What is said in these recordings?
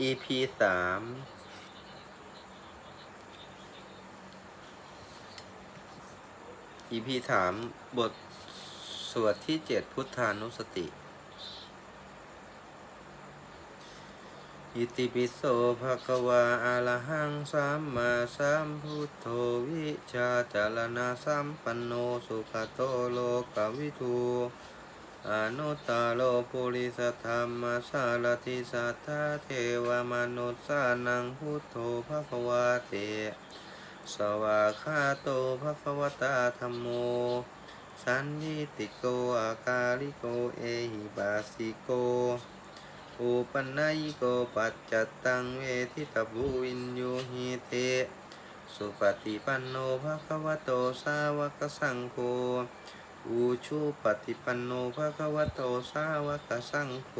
EP สาม EP สามบทสวดที่เจ็ดพุทธานุสติ อิติปิโสภะคะวาอะระหังสัมมาสัมพุทโธวิชาจารณะสัมปันโนสุขโตโลกวิทู อนุตตาโลปุริสธรรมสารติสัทธาเทวมนุสสานังพุทโธภะควาเตสวากาโตภะควตาธรรมโม สันนิติโกอาการิโกเอหิบาสิโก อุปนัยโกปัจจตังเวทิตาภูวินโยหิเต สุปฏิปันโนภะควโตสาวกสังโฆ อุชุปฏิปันโนภะคะวะโตสาวกสังโฆ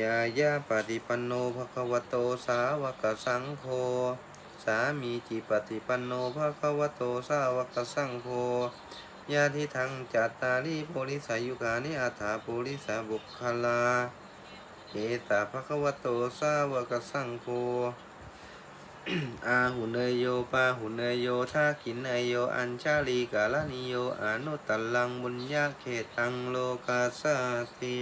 ยายาปฏิปันโนภะคะวะโตสาวกสังโฆสามีจิปฏิปันโนภะคะวะโตสาวกสังโฆยาทิทังจัตตาลีโพลิสายุกานิอัฏฐาโพลิสาบุคคลาเอตาภะคะวะโตสาวกสังโฆ อาหุเนยโยปาหุเนยโยทากินเนยโยอัญชาลีกาลานิโยอนุตตลังบุญญาเขตังโลกาสาติ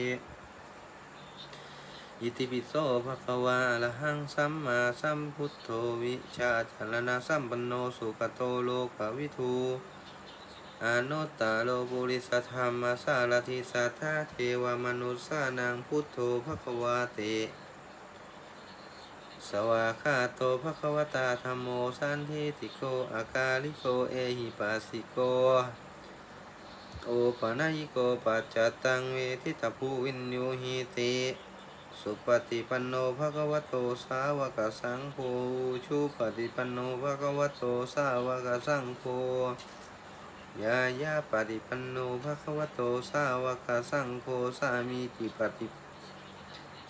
อิติปิโสภะคะวาอะระหังสัมมาสัมพุทโธวิชาจารณะสัมปันโนสุขโตโลกวิทูอนุตตาโลปุริสธรรมสารทิสัทธาเทวมนุสสานังพุทโธภะคะวาเต สวากขาโตภะคะวตาธรรมโมสันทิติโกอากาลิโกเอหิปัสสิโกโอปะนายโกปัจจตังเวทิตาภูวินโยหิติสุปฏิปันโนภะคะวะโตสาวกสังโฆชูปฏิปันโนภะคะวะโตสาวกสังโฆยายาปฏิปันโนภะคะวะโตสาวกสังโฆสามีจิปฏิ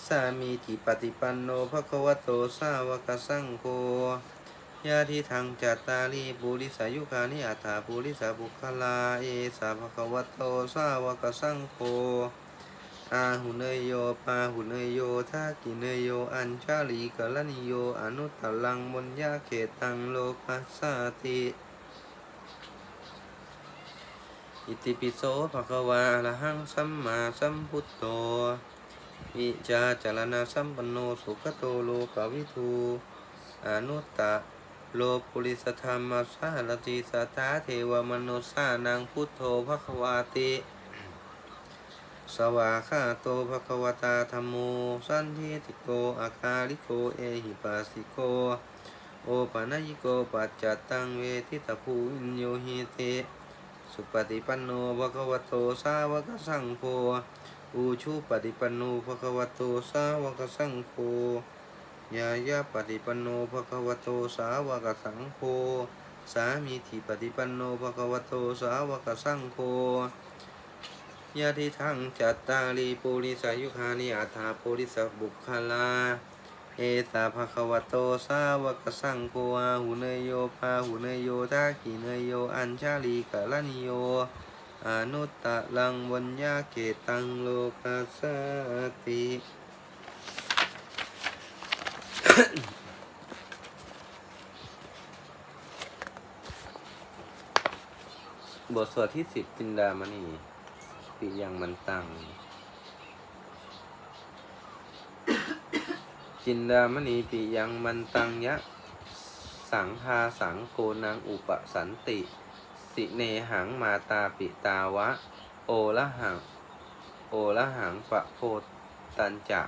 สามีจิปฏิปันโนภะคะวะโตสาวกสังโฆยาทิทังจัตตาลีปุริสายุคานิอัฏฐาปุริสาบุคลาเอสาภะคะวะโตสาวกสังโฆอาหุเนยโยปาหุเนยโยทากิเนยโยอัญชาลีกะลนิโยอนุตตลังมนยาเขตังโลกัสสาติอิติปิโสภะคะวาอะระหังสัมมาสัมพุทโธ วิจาจารณะสัมปันโนสุขโตโลกวิทูอนุตตะโลปุริสธรรมสารติสัทธาเทวมนุสานังพุทโธภควาติ สวาคาโตภควตาธรรมโมสันทิติโกอาคาลิโกเอหิปัสสิโก โอปะนยิโกปัจจัตังเวทิตาภูวินโยหิเต สุปฏิปันโนภควโตสาวกสังโฆ อุชุปฏิปันโนภะคะวะโตสาวกสังโฆยายาปฏิปันโนภะคะวะโตสาวกสังโฆสามีทิปฏิปันโนภะคะวะโตสาวกสังโฆยาทิทังจัตตาลีปุริสายุคานิอัฏฐาปุริสบุคคลา เอตาภะคะวะโตสาวกสังโฆอาหุเนโยพาหุเนโยทากิเนโย อัญชาลีกะลานิโย อนุตตะลังวัญญาเกตังโลกัสสติ บทสวดที่สิบจินดามณีปิยังมันตัง จินดามณีปิยังมันตังยะ สังหาสังโกนังอุปสันติ สิเนหังมาตาปิตาวะ โอละหัง โอละหังปะโพตันจะ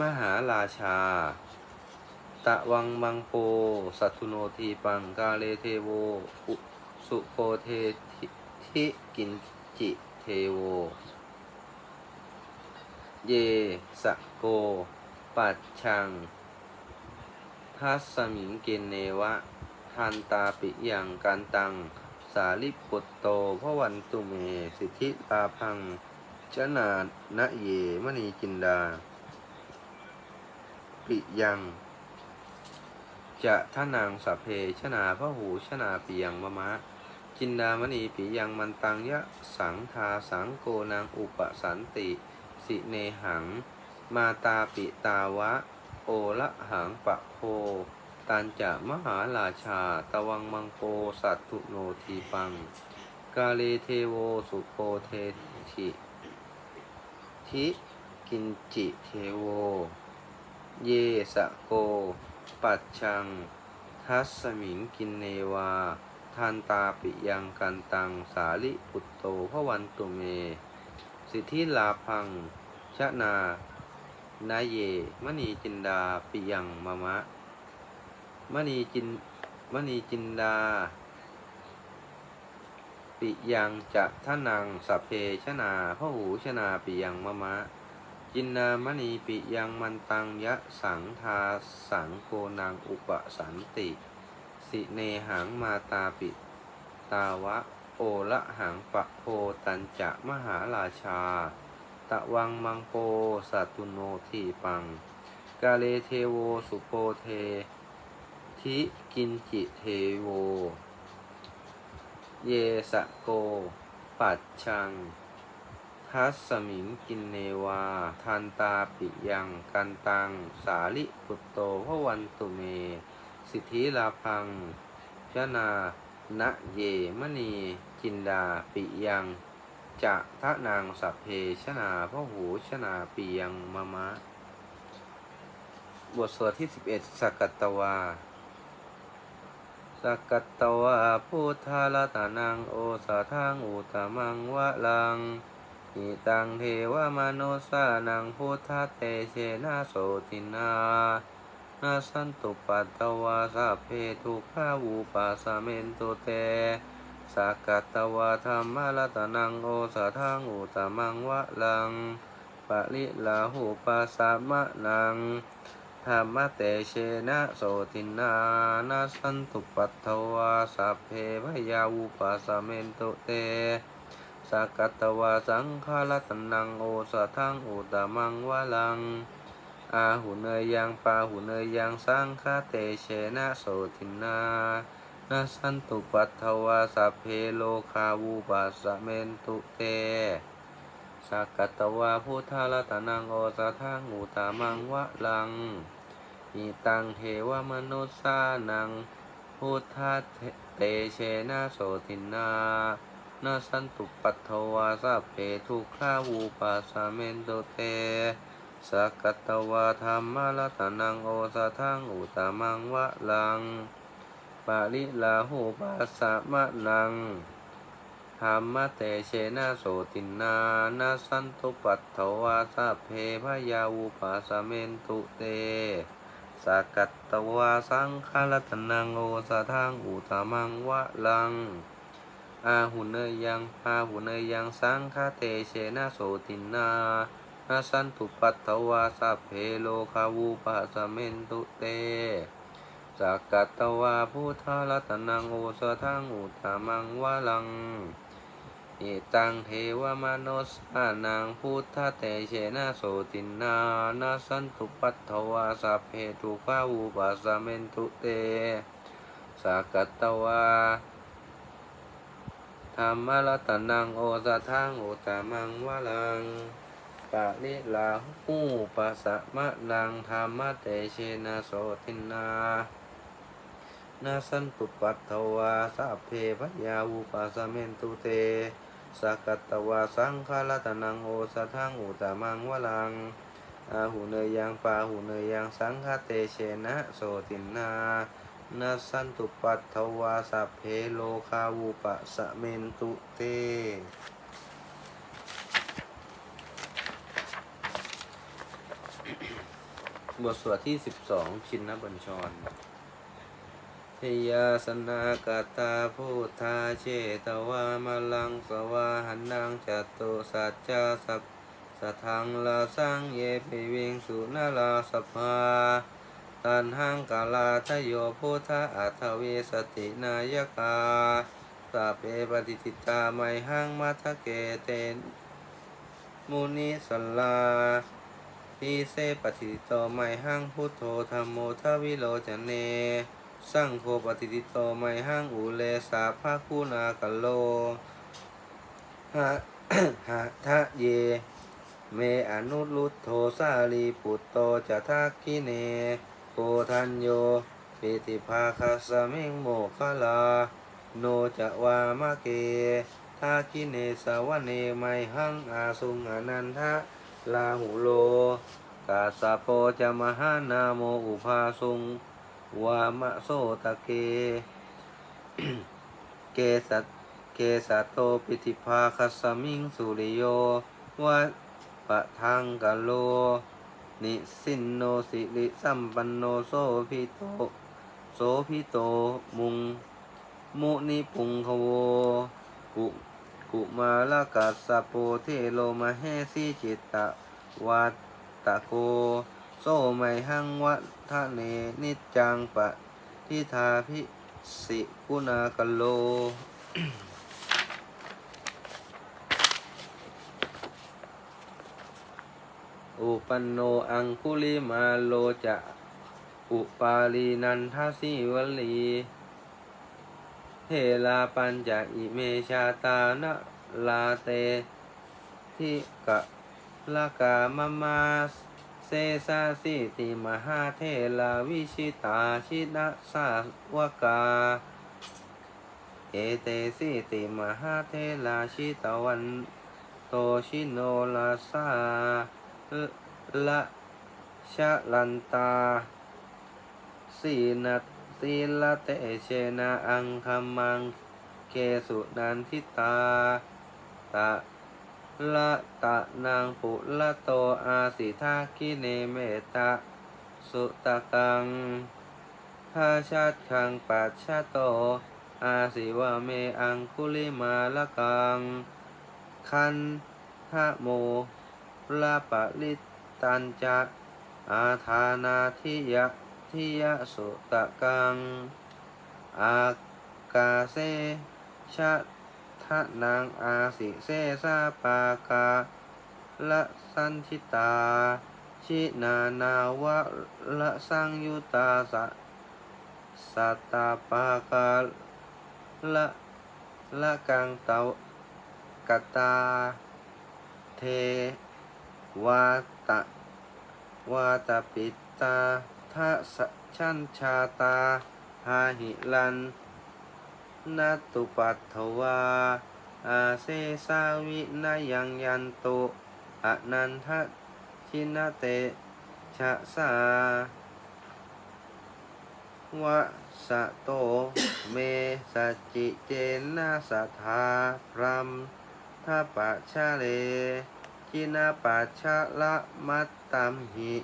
มหาราชา ตะวังมังโปสัตทุโนทีปังกาเลเทโวอุสุโปเททิกินจิเทโว เยสะโก ปัจชัง ทัสสมิงเกนเนวะ ทันตาปิยังกันตัง สาลิปุตโตพระวันตุเม สิทธิลาพัง ชนานะเยมณีจินดา ปิยังจะท่านางสพเพชนาพระหูชนาปิยังมะมะ จินดามณีปิยังมันตังยะสังทาสังโกนางอุปสันติ สิเนหัง มาตาปิตาวะ โอละหังปะโพ ตันจะมหาราชา ตวังมังโปสัตตุโนทีปัง กาเลเทโวสุโพเทธิทิกินจิเทโว เยสะโก ปัจชัง ทัสมิงกินเนวาทันตาปิยังกันตังสาลิปุตโตพระวันตุเม สิทธิลาพัง ชะนา นาเย มณีจินดาปิยังมะมะ มณีจินมณีจินดา ปิยังจะทะนังสัพเพชนาพระหูชนาปิยังมะมะ จินนามณีปิยังมันตังยะสังทาสังโกนังอุปสันติ สิเนหังมาตาปิตาวะโอละหังปะโพตันจะมหาราชา ตะวังมังโปสัตตุโนทีปัง กาเลเทโวสุโปเท ทิกินจิเทโว เยสะโก ปัจชัง ทัสสมิงกินเนวา ทันตาปิยังกันตัง สาลิปุตโตพระวันตุเม สิทธิลาพังชนานะเยมณีจินดาปิยังจะทะนางสัพเพชนาพระหูชนาปิยังมะมะ บทสวดที่ 11 สักกตวา สักกัตตวาพุทธาลตานังโอสาทังอุตมังวะลังอิตังเทวมโนสานังพุทธเตเชนะโสตินานาสันตุปัตตวาสัพเพทุกขาวูปัสสะเมนตุเตสักกัตตวาธรรมลตานังโอสาทังอุตมังวะลังปะลิลาหูปัสสะมะนัง ธรรมเตเชนะโสตินานาสันตุปัตถวาสัพเพพยาวุปัสสะเมนตุเตสักัตวาสังฆาลตนังโอสะทังอุตมังวะลัง อาหุเนยยังปาหุเนยยังสังฆาเตเชนะโสตินานาสันตุปัตถวาสัพเพโลคาวุปัสสะเมนตุเตสักกัตวาพุทธาลตนังโอสะทังอุตามังวะลัง อิตังเทวมนุสสานัง พุทธเตเชนะโสตินานาสันตุปัตถวาสัพเพทุกขาวูปัสสะเมนโตเตสักกัตวาธรรมลตนังโอสะทังอุตมังวะลัง ปาลิลาหูปัสสะมะนังธรรมเตเชนะโสตินานาสันตุปัตถวาสัพเพพยาวุปัสสะเมนตุเต สักกัตตวาสังฆรัตนังโอสะทังอุตมังวะลัง อาหุเนยยังอาหุเนยยังสังฆเตเชนะโสตินานาสันตุปัตถวาสัพเพโลคาวุปัสเมนตุเตสักกัตตวาพุทธรัตนังโอสะทังอุตมังวะลัง อิตังเทวมนุสานังพุทธเตเชนะโสตินานาสันตุปัตถวาสัพเพทุกขาวุปัสสะเมนตุเตสักกัตตวาธรรมรัตนังโอสะทังโอุตมังวะลังปะลิลาหูปัสสะมะนังธรรมเตเชนะโสตินานาสันตุปัตถวาสัพเพพยาวุปัสสะเมนตุเต สักกัตตวาสังฆาลตนังโอสะทังอุตมังวลังอาหูเนยยังปาหูเนยยังสังฆเตเชนะโสตินานาสันตุปัตถวาสัพเพโลคาวุปัสะเมนตุเตบทสวดที่ 12 ชินนบัญชร ทยาสนากาตาพุทธาเชตวามลังสวาหันังจัตโตสัจจาสัพสะทังลาสังเยปิวิงสุนาลาสภาตันหังกาลาทโยพุทธาอัทเวสตินายกาสัพเพปฏิทิตาไมหังมัทเกเตนมุนิสลาทิเสปฏิทิโตไมหังพุทโธธรรมโมทวิโลจเน สังโฆปฏิทิโตไมหังอุเลสาภาคูนากโลหะหะทะเย เมอนุรุตโทสาลีปุตโตจะทักกิเนโกทันโยปิติภาคัสเมงโมคลา โนจะวามะเกทักกิเนสวะเนไมหังอาสุงอนันทะลาหุโลกาสะโปจะมหานาโมอุภาสุง วามะโสตะเก เกสัตเกสัตโตปิติภาคัสมิงสุริโยวัปะทังกะโล นิสินโนสิริสัมปันโนโสพิโต โสพิโตมุง มุนิปุงคโว กุกุมาลกัสสะโปเทโลมาเฮสีจิตตะวัตตะโก โสไมหังวัฒเนนิจังปะทิทาพิสิกุณากโล อุปันโนอังคุลิมาโลจะอุปาลีนันทสิวลีเทลาปัญจะอิเมชาตานะลาเตทิกะลากามมาเซ สาสิติมหาเทลาวิชิตาชินะสาวกา เอเตสิติมหาเทลาชิตวันโตชิโนลาสาละชะลันตาสีนัตติละเตเชนะอังคมัง เกสุนันทิตาตะ ละตะนางปุละโตอาสิทาคิเนเมตะ สุตะกังพาชัดคังปัจชะโต อาสิวะเมอังคุลิมาละกัง คันทะโมลาปะลิตันจะอาธานาทิยะทิยะสุตะกัง อากาเซชะ ทะนางอาสิเซซาปากาละสันทิตา ชินานาวะละสังยุตาสะสัตตาปากาละละกังเตากตา เทวาตะวาตปิตาทะสชันชาตา หาหิลัน นัตุปัตถวาอาเซสาวินายังยันโตอนันทะชินเตชะสาวะสะโต เมสจิเจนะสัทธาพรัมทาปะชะเลกินาปัชชะละมัตตัมหิ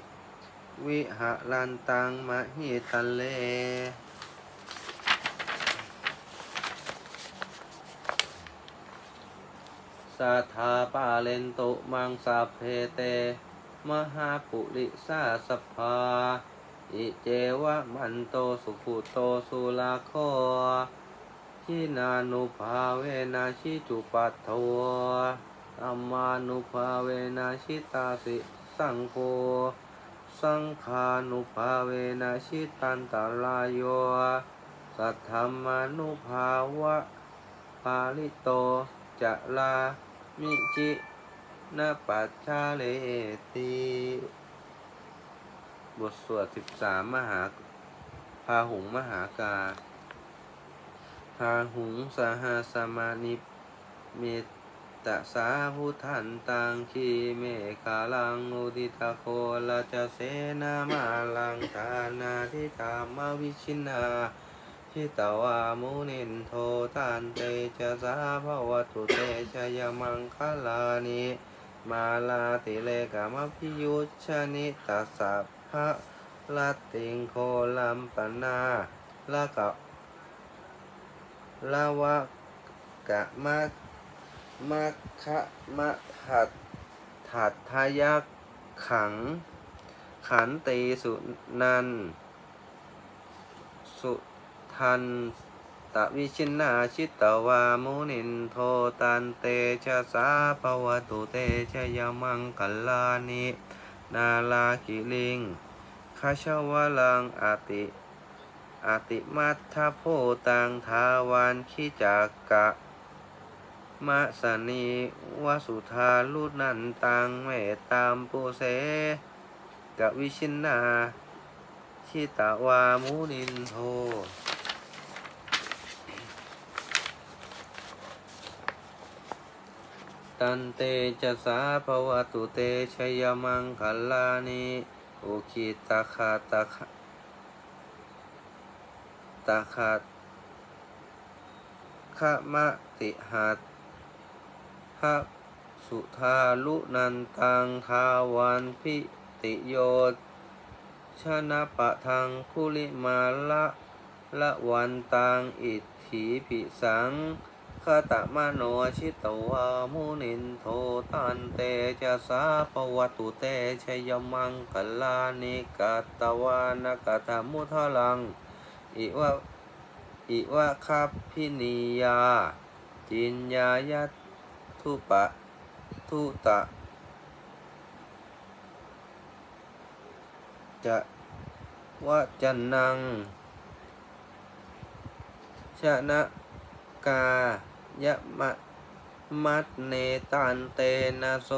วิหะลันตังมหิตันเล สัทธาปาเลนตุมังสัพเพเต มหาปุริสาสพพาอิเจวะมันโตสุขุโตสุลาโคทินานุภาเวนะชิจุปัตถวอัมมานุภาเวนะชิตาสิสังโฆสังขานุภาเวนะชิตันตารายโยสัทธรรมานุภาวะปาลิโตจะลา มิจินาปัจชาเลติบทสวดสิบสามมหาพาหุงมหากาพาหุงสหสมานิเมตตะสาพุทันตังคีเมฆาลังอุดิตาโคลาจะเสนามาลังทานาทิตามาวิชินา ชิตาวามุนินโทตันเตจะสาภวตุเตชะยมังคลานิมาลาติเลกามพิยุชนิตัสสะภะละติงโคลัมปนาละกะละวะกะมะมะคะมะหัดถัดทายักขัง ขันตีสุนัน ทันตะวิชินาชิตตวามุนินโทตันเตชะสาปวตุเตชะยมังกัลลานินาลาคิลิงคาชวลังอาติอาติมัทธโพตังทาวันขิจักกะมะสนีวสุธาลุนันตังเมตตามปุเสกวิชินนาชิตาวามุนินโท ตันเตจะสาภวตุเตชยมังคลานิอุคิตาคาตาคาตาคาขมะติหัตภะสุธาลุนันตังทาวันพิติโยชนะปะทังคุลิมาละละวันตังอิทธิปิสัง คาตมโนชิตวามุนินโทตันเตจะสาปวัตุเตชยมังกลานิกัตวานกัตมุทลัง อิวะอิวะคับพินิยา จินยายะทุปะทุตะ จะวะจันนังชนะกา ยะมะมัตเนตันเตนะโส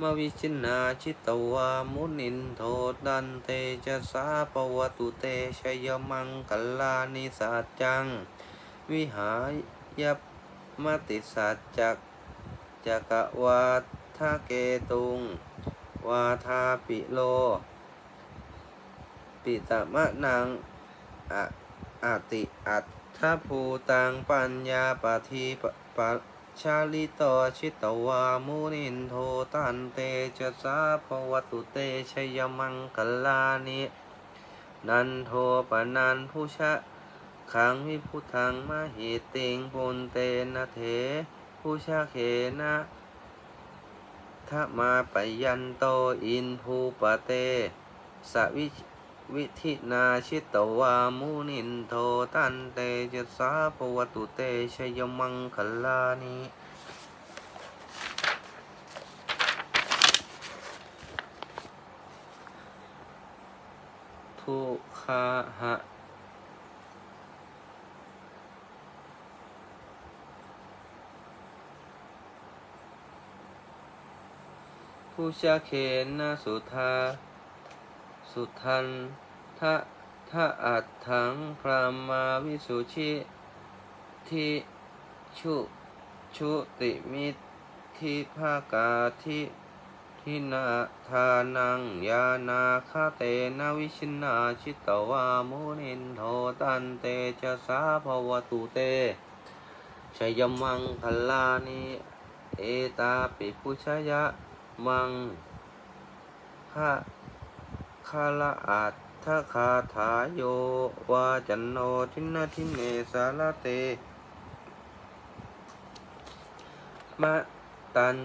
มวิชินาชิตวามุนินโทดันเตจะสาปวตุเตชยมังกลานิสัจจัง วิหายะมติสัจจักจักวาทะเกตุง วาทาปิโล ปิตมะนังอะอติอัต ภูตังปัญญาปทีปปะชาลิโตชิตวามุนินโทตันเตจะสาภวตุเตชยมังคลานินันโทปนันผู้ชะขังวิพุทังมหิติงปุนเตนะเถผู้ชะเขนะทะมาปยันโตอินภูปะเตสวิ วิธินาชิตวามุนินโทตันเตจสาปวตุเตชยมังคลานิทุคาหะผู้ชาเขนนาสุธา สุทันทะทะอัตถังพรามาวิสุชิทิชุชุติมิทิภากาทิทินาทานังยานาคาเตนาวิชินาชิตวามุนินโทตันเตจะสาภวตุเตชยมังคลานิเอตาปิพุชยะมังคะ คาละอัตถคาถาโยวาจันโนทินนาทิเนสาลเตมะตัน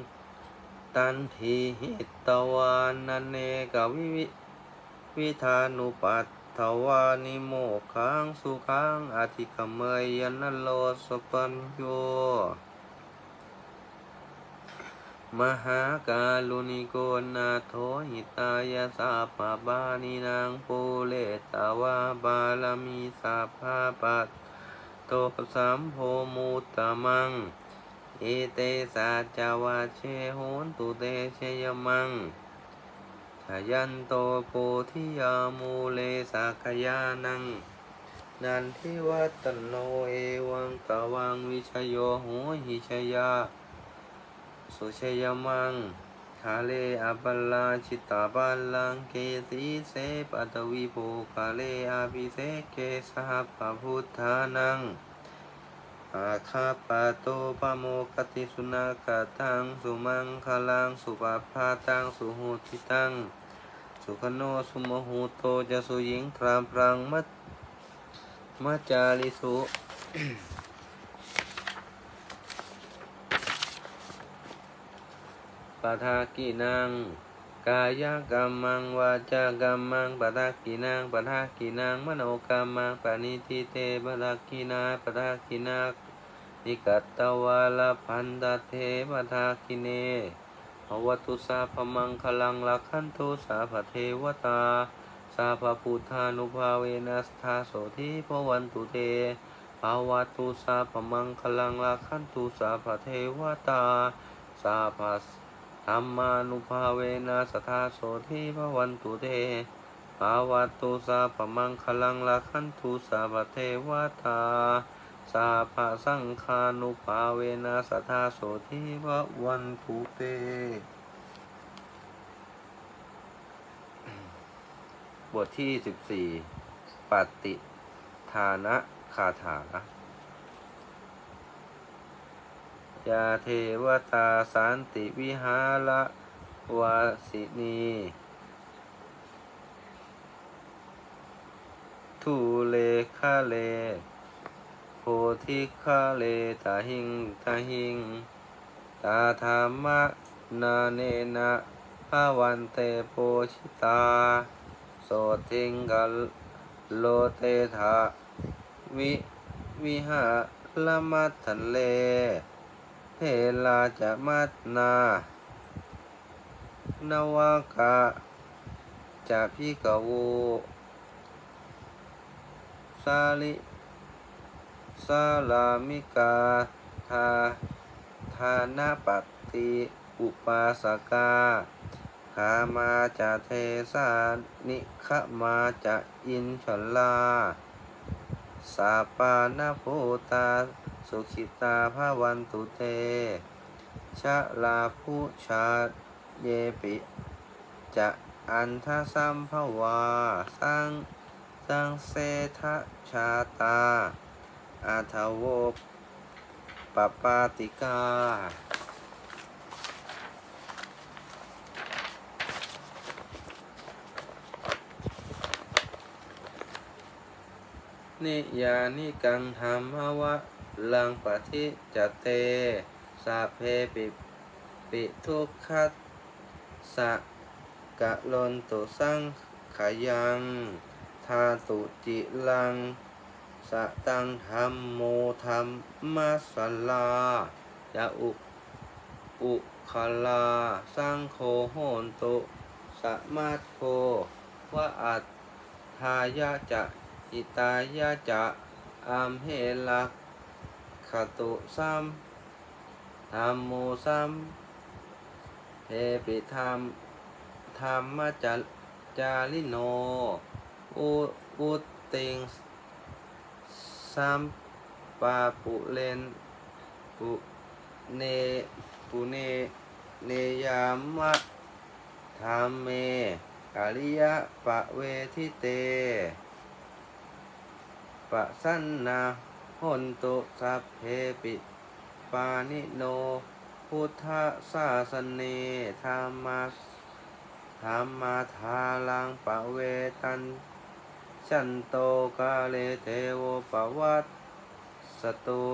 ตันทีหิตวานันเนกวิวิวิธานุปัตถวานิโมขังสุขังอธิกมยยนโลสปัญโย มหากาลุนิโกนาโทหิตายาสาปบานินางปูเลตาวาบาลมีสาภาปัตโตสัมโพมุตตะมัง เอเตสัจจวาเชโหนตุเตเชยมังทยันโตโพธิยามูเลสักยานัง นันทิวัตโนเอวังกวังวิชโยโหหิชยา สุชยมังคาเลอาปัลาชิตาปัลลังเกสีเสปัตวิโภคาเลอาภิเสเกสหปะพุทธานัง อาคาปะโตปโมคติสุนักตังสุมังคลังสุปาพาตังสุหุติตัง สุขโนสุโมหุโตจะสุหญิงพรามพรังมัจมัจจาริสุ ปทากินังกายกรรมังวาจากรรมังปทากินังปทากินังมโนกรรมังปณิทิเตปทากินาปทากินานิกัตตวาลพันตเทปทากิเนภวตุสาพมังคลังลักขันโตสาพเทวตา สาพพุทธานุภาเวนัสธาโสธิพวันตุเตภาวตุสาพมังคลังลาคันตุสาพเทวตา สาพส ธรรมานุภาเวนะสทธาโสทิภวันตุเตภาวะตุสาพมังคลังลาคันตุสาพเทวตาสาภาสังคานุภาเวนะสทธาโสทิภวันตุเต บทที่สิบสี่ปฏิทานะคาถา ยาเทวตาสันติวิหารวาสินีทุเลคาเล โพธิคาเลตาหิงตาหิง ตาธรรมะนาเนนะภาวันเตโปชิตา โสติงกัลโลเตถาวิวิหาละมัทันเล เทลาจะมัตนา นวากะจะพิกโวสาลิสาลามิกาทาทานาปฏิอุปาสกาขามาจะเทสานิขมาจะอินชลลาสาปานาโพตา สุขิตาภาวันตุเต ชะลาภูชาเยปิ จะอันทสัมภวา สังสังเสทะชาตา อาทโวปปาติกานิยานิกังธรรมวะ ลังปฏิจเตสาเพปิปิทุกขัสสะกะลนตุสังขยังทาตุจิลังสะตังธรรมโมธรรมมัสลายะอุอุคลาสรังโฆโหนตุสมัตโค วะอัตทายะจะอิตายะจะอามเหลัก ขตุสัมธรรมโมสัมเทปิธรรมธรรมจาจาริโนอุอุตติงสัมปาปุเลนปุเนปุเนเนยามะธรรมเมอริยะปะเวทิเตปะสันนา หนตุสัพเพปิ ปานิโน พุทธศาสเนธรรมาธรรมาทาลังปะเวตันชันโตกาเลเทโวปวัตสตุ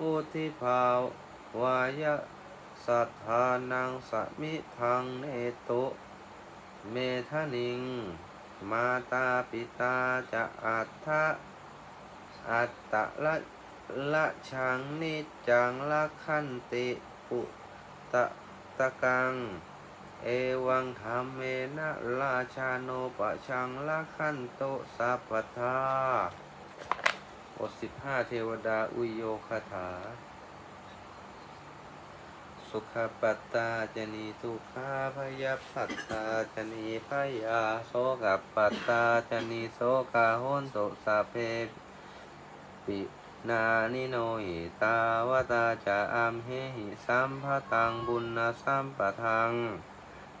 อุทิภาววายะสัทธานังสมิทังเนตุเมทนิง มาตาปิตาจะอัตถะ อัตตะละละชังนิจังละขันติปุตะตะกัง เอวังธรรมเมนะราชาโนปะชังละขันโตสัพพทาบทสิบห้าเทวดาอุยโยคาถา สุขปัตตาจนีทุขาพยาปัตตาจนีพยาโสกปัตตาจนีโสกาโหนโตสัเพ ปินานิโนหิตาวตาจะอัมเหหิสัมภตังบุญนาสัมปะทัง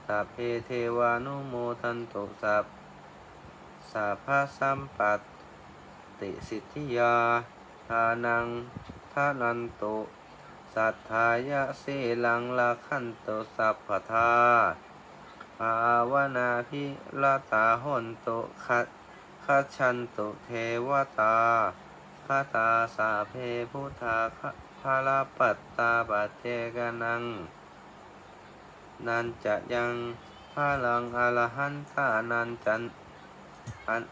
สัพเพเทวานุโมทันตุสัพสัพพะสัมปัตติสิทธิยาทานังทานันตุสัทธายะเสลังลาคันตุสัพพทาภาวนาพิลาตาหนตุคัดคัจฉันตุเทวตา คาตาสาเพพุทธาภาลปัตตาปัจเจกนัง นันจะยังพาลังอรหันตานันจันอัน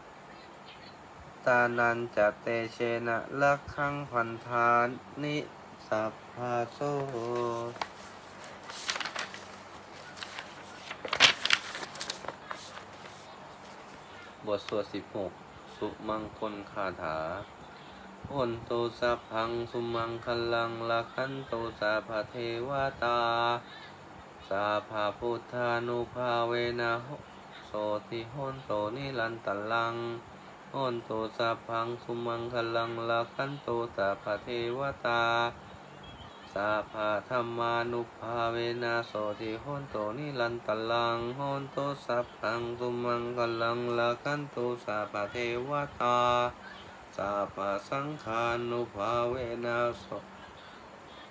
ตานันจะเตเชนะลักขังพันธานิสัพพาโซบทสวดสิบหกสุมังคลคาถา โอหนตุสัพพังสุมังคลังลักขันโตสัพเทวตาสัพพพุทธานุภาเวนะโสติโหนโตนิรันตลังโหนโตสัพพังสุมังคลังลักขันโตสัพเทวตาสัพพธรรมานุภาเวนะโสติโหนโตนิรันตลังโหนโตสัพพังสุมังคลังลักขันโตสัพเทวตา สัพพะสังฆานุภาเวนะโส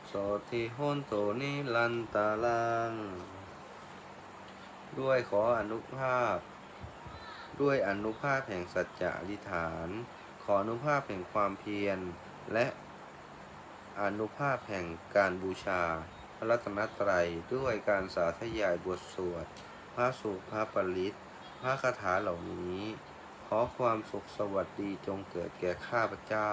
โสติโหนโตนิรันตาลัง ด้วยขออนุภาพ ด้วยอนุภาพแห่งสัจจะอธิฐาน ขออนุภาพแห่งความเพียร และอนุภาพแห่งการบูชา พระรัตนตรัยด้วยการสาธยายบทสวด พระสุภาปริตพระคาถาเหล่านี้ ขอความสุขสวัสดีจงเกิดแก่ข้าพเจ้า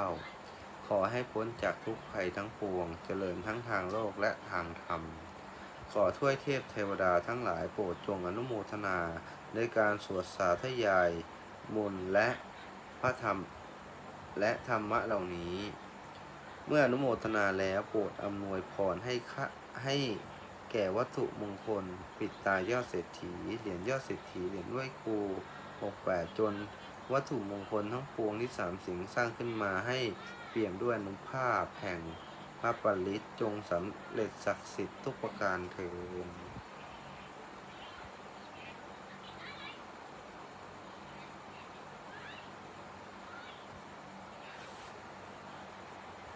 ขอให้พ้นจากทุกภัยทั้งปวง เจริญทั้งทางโลกและทางธรรม ขอถ้วยเทพเทวดาทั้งหลายโปรดจงอนุโมทนา ในการสวดสาธยายมนต์และพระธรรมและธรรมะเหล่านี้ เมื่ออนุโมทนาแล้วโปรดอำนวยพรให้ให้แก่วัตถุมงคล ปิดตายอดเศรษฐีเหรียญยอดเศรษฐีเหรียญไหว้ครูหกแปดจน วัตถุมงคลทั้งปวงที่สามสิงสร้างขึ้นมาให้เปี่ยมด้วยนุภาพแห่งพระปริตจงสำเร็จศักดิ์สิทธิ์ทุกประการเถิด